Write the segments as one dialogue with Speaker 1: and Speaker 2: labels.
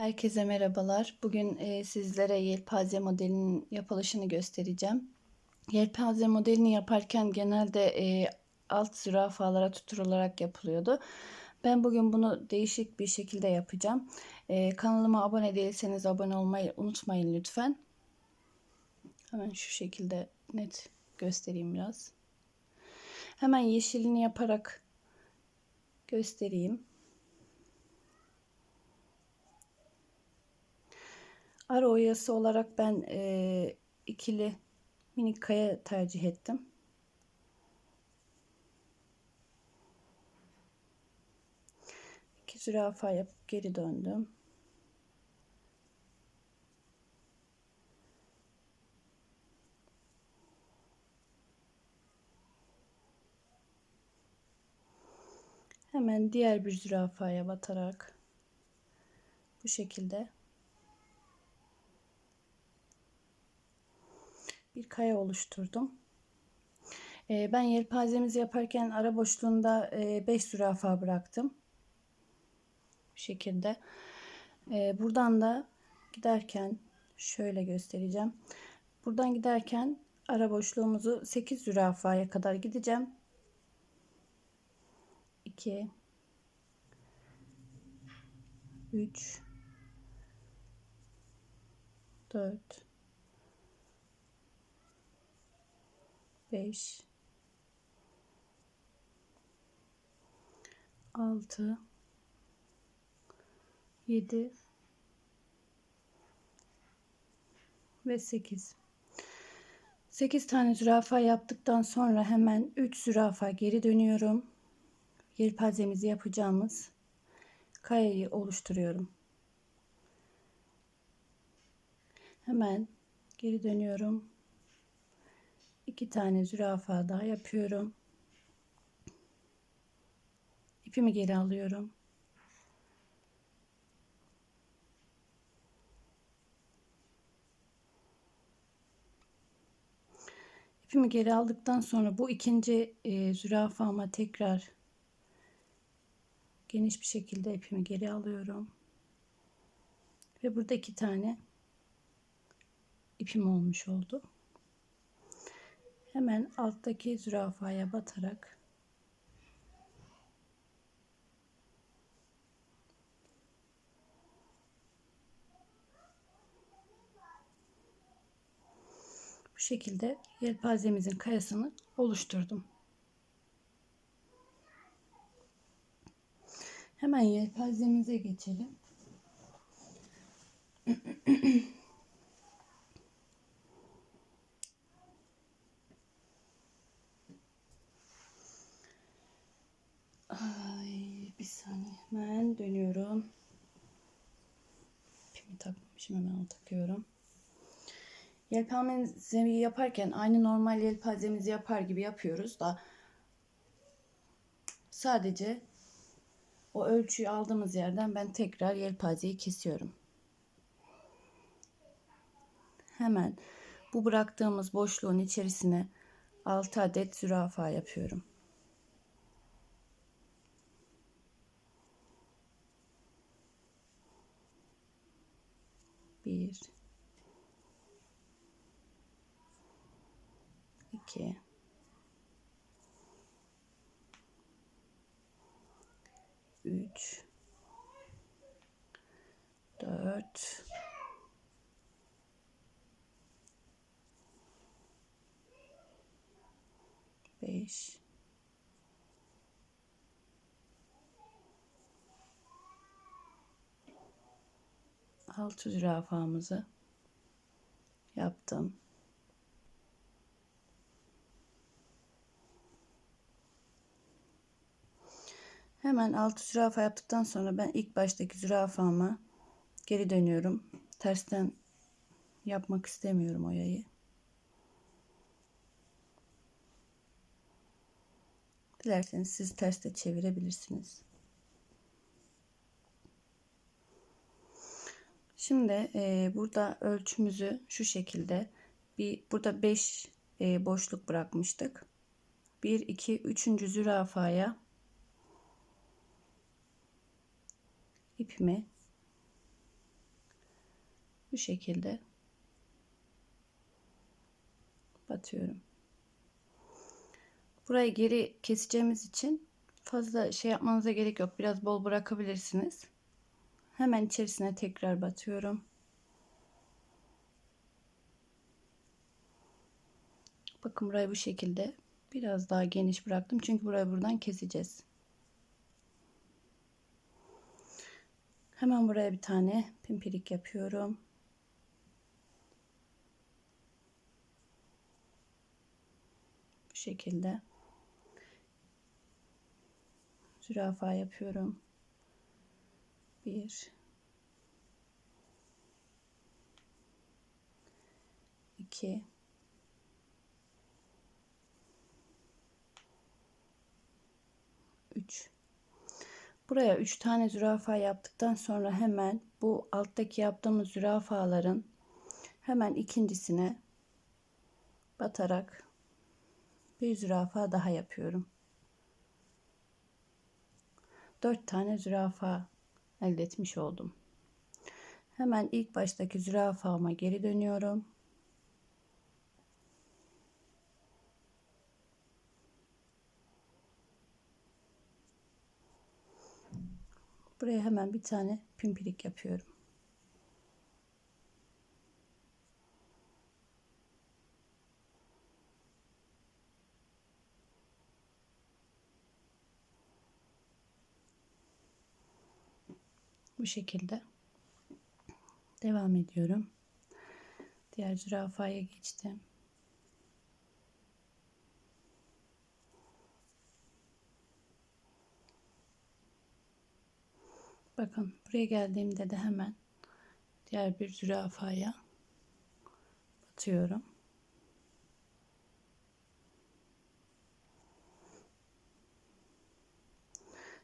Speaker 1: Herkese merhabalar. Bugün e, sizlere yelpaze modelinin yapılışını göstereceğim. Yelpaze modelini yaparken genelde e, alt zürafalara tutturularak yapılıyordu. Ben bugün bunu değişik bir şekilde yapacağım. E, kanalıma abone değilseniz abone olmayı unutmayın lütfen. Hemen şu şekilde net göstereyim biraz. Hemen yeşilini yaparak göstereyim. Ara oyası olarak ben e, ikili minik kaya tercih ettim. İki zürafa yapıp geri döndüm. Hemen diğer bir zürafaya batarak bu şekilde bir kaya oluşturdum. Ee, ben yelpazemizi yaparken ara boşluğunda 5 e, zürafa bıraktım. Bu şekilde. Ee, buradan da giderken şöyle göstereceğim. Buradan giderken ara boşluğumuzu 8 zürafaya kadar gideceğim. 2 3 4 5 6 7 ve 8 8 tane zürafa yaptıktan sonra hemen 3 zürafa geri dönüyorum. Yelpazemizi yapacağımız kayayı oluşturuyorum. Hemen geri dönüyorum iki tane zürafa daha yapıyorum. İpimi geri alıyorum. İpimi geri aldıktan sonra bu ikinci e, zürafama tekrar geniş bir şekilde ipimi geri alıyorum. Ve burada iki tane ipim olmuş oldu. Hemen alttaki zürafaya batarak bu şekilde yelpazemizin kayasını oluşturdum. Hemen yelpazemize geçelim. Bir saniye hemen dönüyorum. Pimi takmamışım hemen onu takıyorum. Yelpazemizi yaparken aynı normal yelpazemizi yapar gibi yapıyoruz da sadece o ölçüyü aldığımız yerden ben tekrar yelpazeyi kesiyorum. Hemen bu bıraktığımız boşluğun içerisine 6 adet zürafa yapıyorum. Bir, iki, üç, dört, beş, 6 zürafamızı yaptım. Hemen 6 zürafa yaptıktan sonra ben ilk baştaki zürafama geri dönüyorum. Tersten yapmak istemiyorum o yayı. Dilerseniz siz terste çevirebilirsiniz. Şimdi e, burada ölçümüzü şu şekilde bir burada 5 e, boşluk bırakmıştık. 1 2 3. zürafaya ipimi Bu şekilde batıyorum. Burayı geri keseceğimiz için fazla şey yapmanıza gerek yok. Biraz bol bırakabilirsiniz. Hemen içerisine tekrar batıyorum. Bakın burayı bu şekilde biraz daha geniş bıraktım. Çünkü burayı buradan keseceğiz. Hemen buraya bir tane pimpirik yapıyorum. Bu şekilde. Zürafa yapıyorum. Bir. iki, üç. Buraya 3 tane zürafa yaptıktan sonra hemen bu alttaki yaptığımız zürafaların hemen ikincisine batarak bir zürafa daha yapıyorum. 4 tane zürafa elde etmiş oldum. Hemen ilk baştaki zürafama geri dönüyorum. Buraya hemen bir tane pimpirik yapıyorum. Bu şekilde devam ediyorum. Diğer zürafaya geçtim. Bakın buraya geldiğimde de hemen diğer bir zürafaya batıyorum.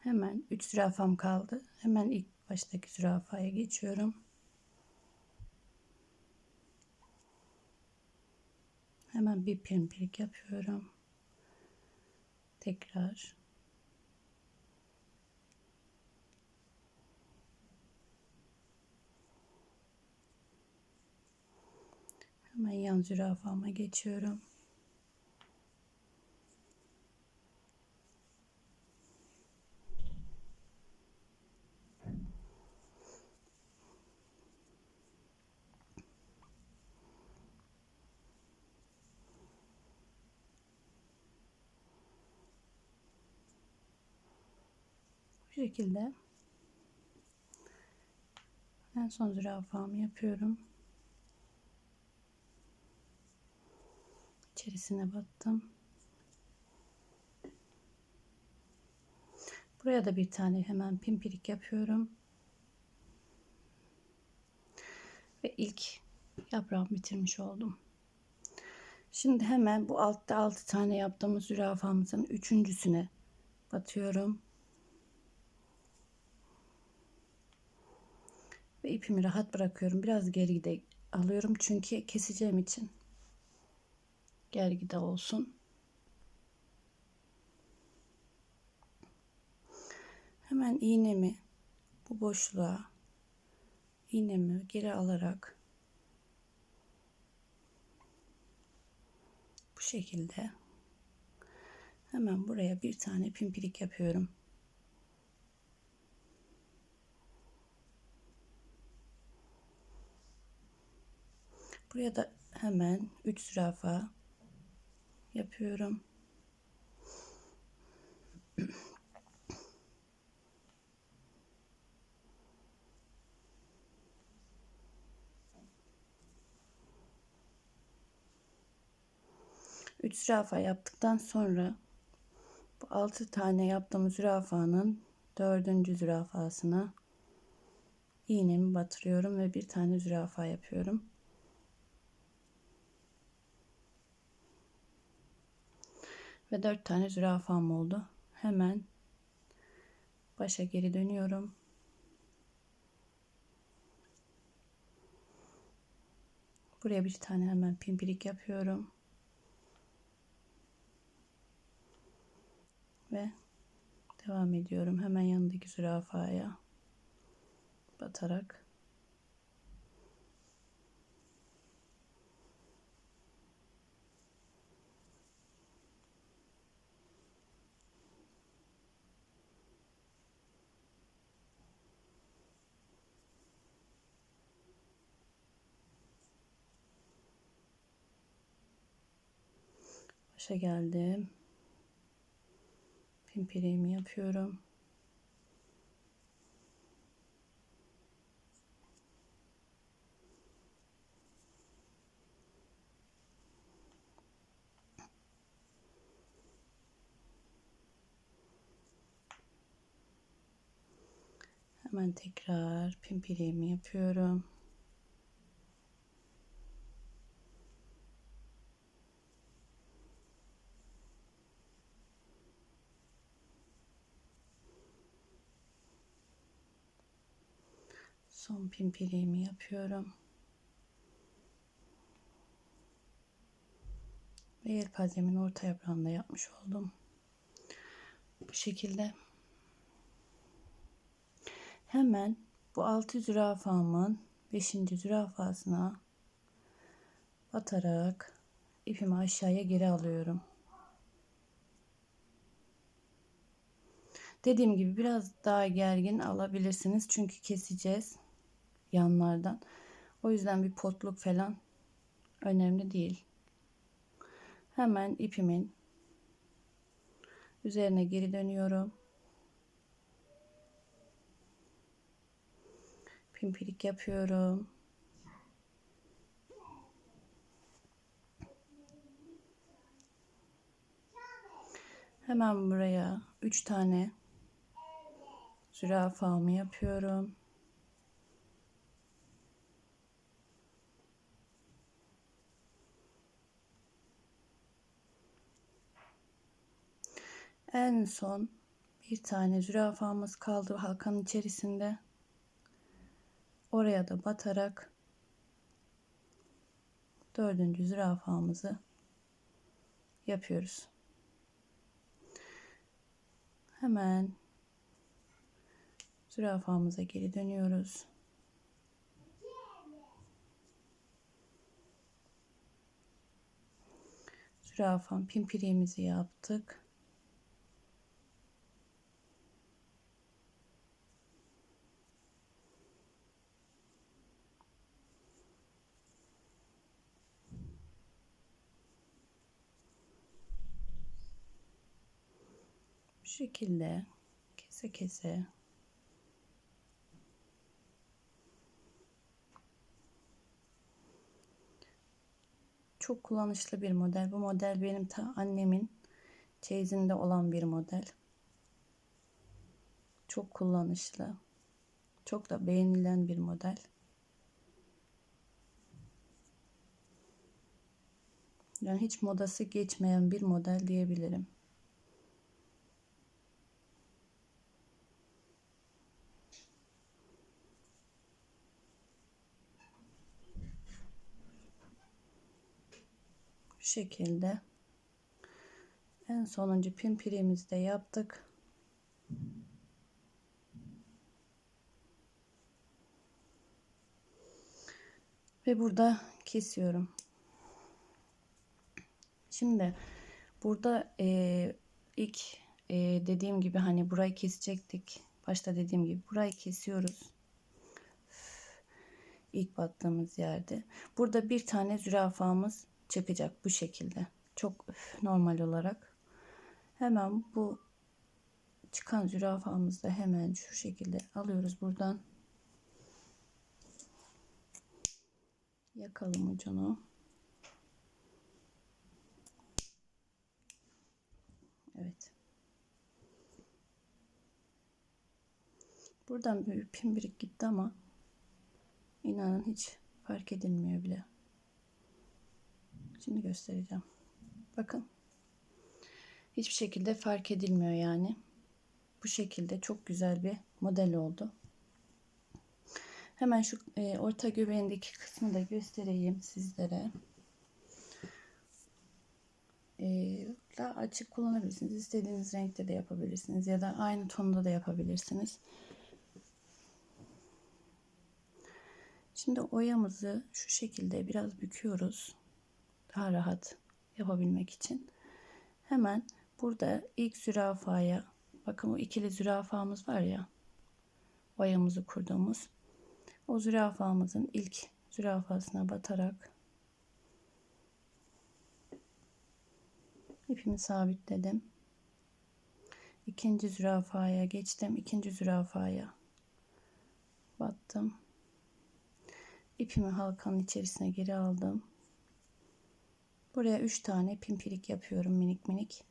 Speaker 1: Hemen 3 zürafam kaldı. Hemen ilk baştaki zürafaya geçiyorum. Hemen bir pimpirlik yapıyorum. Tekrar Hemen yan zürafama geçiyorum. Şekilde en son zürafamı yapıyorum. içerisine battım. Buraya da bir tane hemen pimpirik yapıyorum. Ve ilk yaprağımı bitirmiş oldum. Şimdi hemen bu altta 6 tane yaptığımız zürafamızın üçüncüsüne batıyorum. Ve ipimi rahat bırakıyorum. Biraz geride alıyorum çünkü keseceğim için gergide olsun. Hemen iğnemi bu boşluğa iğnemi geri alarak bu şekilde hemen buraya bir tane pimpirik yapıyorum. Buraya da hemen 3 zürafa yapıyorum. Üç zürafa yaptıktan sonra bu altı tane yaptığımız zürafanın dördüncü zürafasına iğnemi batırıyorum ve bir tane zürafa yapıyorum. Ve dört tane zürafam oldu. Hemen başa geri dönüyorum. Buraya bir tane hemen pimpirik yapıyorum. Ve devam ediyorum. Hemen yanındaki zürafaya batarak başa geldim. Pimpiriğimi yapıyorum. Hemen tekrar pimpiriğimi yapıyorum. Son pimpiriğimi yapıyorum. Ve yelpazemin orta yaprağında yapmış oldum. Bu şekilde. Hemen bu altı zürafamın beşinci zürafasına batarak ipimi aşağıya geri alıyorum. Dediğim gibi biraz daha gergin alabilirsiniz. Çünkü keseceğiz yanlardan. O yüzden bir potluk falan önemli değil. Hemen ipimin üzerine geri dönüyorum. Pimpirik yapıyorum. Hemen buraya 3 tane zürafamı yapıyorum. En son bir tane zürafamız kaldı halkanın içerisinde. Oraya da batarak dördüncü zürafamızı yapıyoruz. Hemen zürafamıza geri dönüyoruz. Zürafam pimpiriğimizi yaptık. Bu şekilde kese kese çok kullanışlı bir model. Bu model benim ta annemin çeyizinde olan bir model. Çok kullanışlı. Çok da beğenilen bir model. Yani hiç modası geçmeyen bir model diyebilirim. Şekilde en sonuncu pimpirimizi de yaptık. Ve burada kesiyorum. Şimdi burada e, ilk e, dediğim gibi hani burayı kesecektik. Başta dediğim gibi burayı kesiyoruz. İlk battığımız yerde. Burada bir tane zürafamız çıkacak bu şekilde. Çok normal olarak. Hemen bu çıkan zürafamızı da hemen şu şekilde alıyoruz buradan. Yakalım ucunu. Evet. Buradan bir pimbirik gitti ama inanın hiç fark edilmiyor bile. Şimdi göstereceğim. Bakın. Hiçbir şekilde fark edilmiyor yani. Bu şekilde çok güzel bir model oldu. Hemen şu e, orta göbeğindeki kısmı da göstereyim sizlere. E, daha açık kullanabilirsiniz. İstediğiniz renkte de yapabilirsiniz. Ya da aynı tonda da yapabilirsiniz. Şimdi oyamızı şu şekilde biraz büküyoruz. Daha rahat yapabilmek için. Hemen burada ilk zürafaya bakın o ikili zürafamız var ya oyamızı kurduğumuz o zürafamızın ilk zürafasına batarak İpimi sabitledim. İkinci zürafaya geçtim. İkinci zürafaya battım. İpimi halkanın içerisine geri aldım. Buraya 3 tane pimpirik yapıyorum minik minik.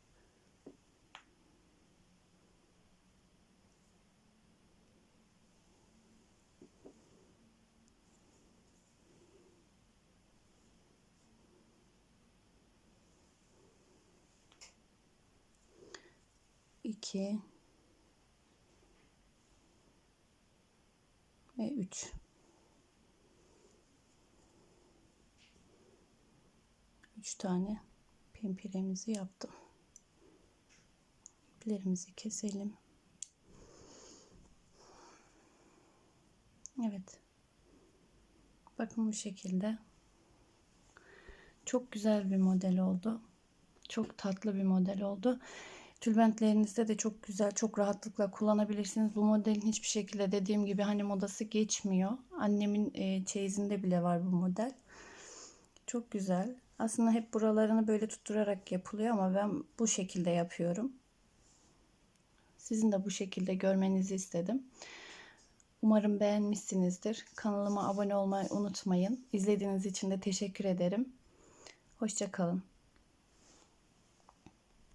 Speaker 1: iki ve üç. Üç tane pimpiremizi yaptım. İplerimizi keselim. Evet. Bakın bu şekilde. Çok güzel bir model oldu. Çok tatlı bir model oldu. Tülbentlerinizde de çok güzel, çok rahatlıkla kullanabilirsiniz. Bu modelin hiçbir şekilde dediğim gibi hani modası geçmiyor. Annemin e, çeyizinde bile var bu model. Çok güzel. Aslında hep buralarını böyle tutturarak yapılıyor ama ben bu şekilde yapıyorum. Sizin de bu şekilde görmenizi istedim. Umarım beğenmişsinizdir. Kanalıma abone olmayı unutmayın. İzlediğiniz için de teşekkür ederim. Hoşçakalın.